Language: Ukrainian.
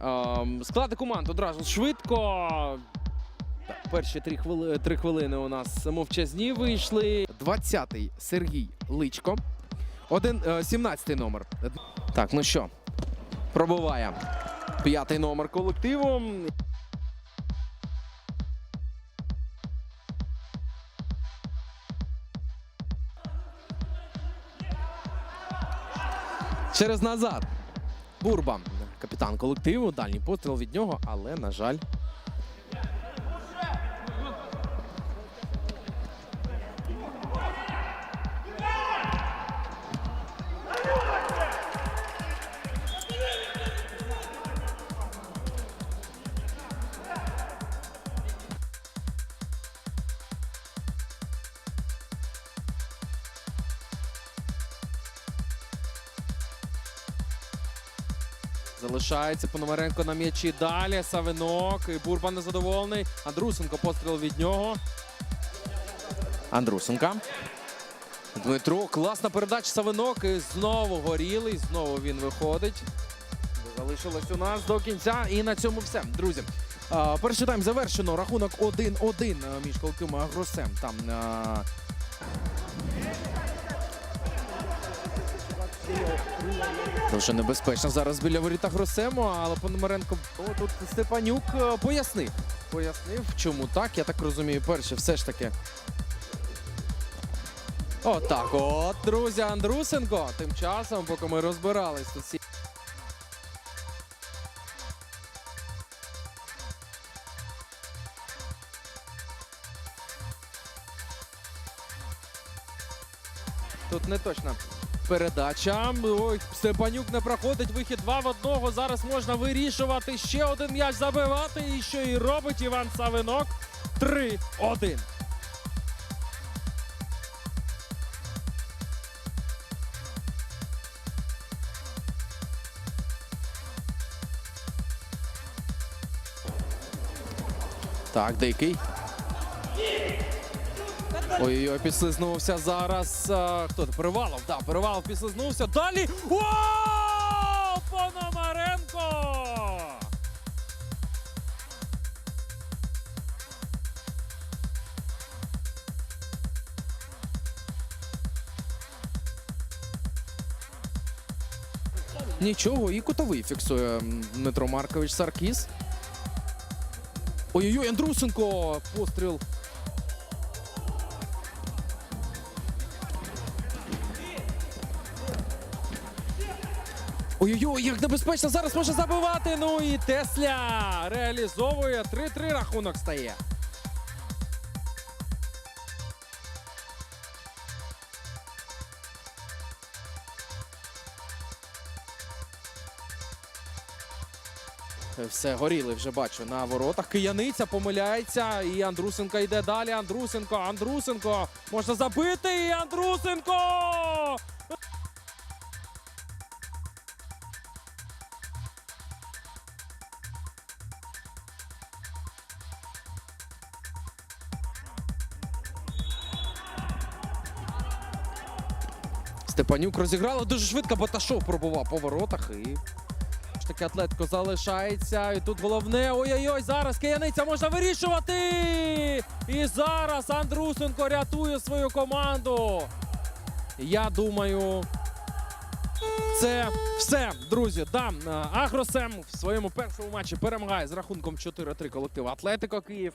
Ем, Склади команд одразу швидко. Так, перші три, хвили, три хвилини у нас мовчазні вийшли. 20-й Сергій Личко. Один, е, 17-й номер. Так, ну що, пробуває п'ятий номер колективу. Через назад. Бурба, капітан колективу, дальній постріл від нього, але, на жаль. Залишається Пономаренко на м'ячі. Далі Савинок. І Бурба незадоволений. Андрусенко постріл від нього. Андрусенка. Дмитро. Класна передача Савинок. І знову горілий. Знову він виходить. Залишилось у нас до кінця. І на цьому все. Друзі. Перший тайм завершено. Рахунок 1-1 між колективом Агросем. Там а, Дуже небезпечно зараз біля воріт Агросему, але Пономаренко о, тут Степанюк е, пояснив. Пояснив, чому так. Я так розумію, перше, все ж таки. Отак от, друзі, Андрусенко. Тим часом, поки ми розбирались тут всі. Тут не точно передача. Ой, Степанюк не проходить. Вихід 2 в одного. Зараз можна вирішувати. Ще один м'яч забивати. І що і робить Іван Савинок. 3-1. Так, дикий. Ой-ой-ой, підслизнувся зараз. А, хто це? Перевалов? Да, Перевалов підслизнувся. Далі. О! Пономаренко! Нічого, і кутовий фіксує Дмитро Маркович Саркіс. Ой-ой-ой, Андрусенко! Постріл Ой-ой-ой, як небезпечно зараз може забивати. Ну і Тесля реалізовує 3-3 рахунок стає. Все, горіли вже бачу на воротах. Кияниця помиляється. І Андрусенко йде далі. Андрусенко, Андрусенко. Можна забити. І Андрусенко! Степанюк розіграла дуже швидко, Баташов пробував по воротах і. ж Таки Атлетко залишається. І тут головне. Ой-ой-ой, зараз Кияниця можна вирішувати. І зараз Андрусенко рятує свою команду. Я думаю, це все, друзі. Да, Агросем в своєму першому матчі перемагає з рахунком 4-3 колектив Атлетико Київ.